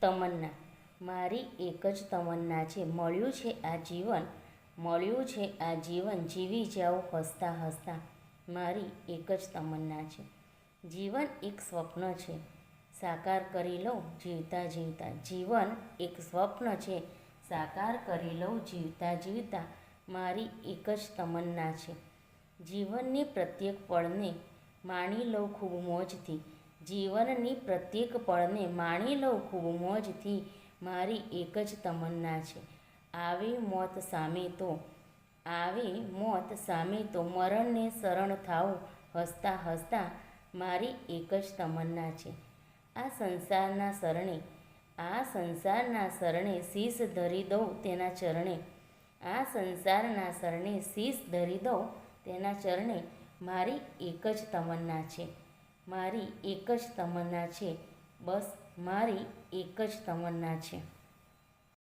તમન્ના. મારી એક જ તમન્ના છે. મળ્યું છે આ જીવન. મળ્યું છે આ જીવન. જીવી જાઓ હસતા હસતા. મારી એક જ તમન્ના છે. જીવન એક સ્વપ્ન છે. સાકાર કરી લઉં જીવતા જીવતા. જીવન એક સ્વપ્ન છે. સાકાર કરી લઉં જીવતા જીવતા. મારી એક જ તમન્ના છે. જીવનની પ્રત્યેક પળને માણી લઉં ખૂબ મોજથી. જીવનની પ્રત્યેક પળને માણી લઉં ખૂબ મોજથી, મારી એક જ તમન્ના છે. આવી મોત સામે તો, આવી મોત સામે તો મરણને શરણ થાવું હસતા હસતા મારી એક જ તમન્ના છે. આ સંસારના શરણે, આ સંસારના શરણે શીશ ધરી દઉં તેના ચરણે, આ સંસારના શરણે શીશ ધરી દઉં તેના ચરણે મારી એક જ તમન્ના છે. મારી એક જ તમન્ના છે. બસ મારી એક જ તમન્ના છે.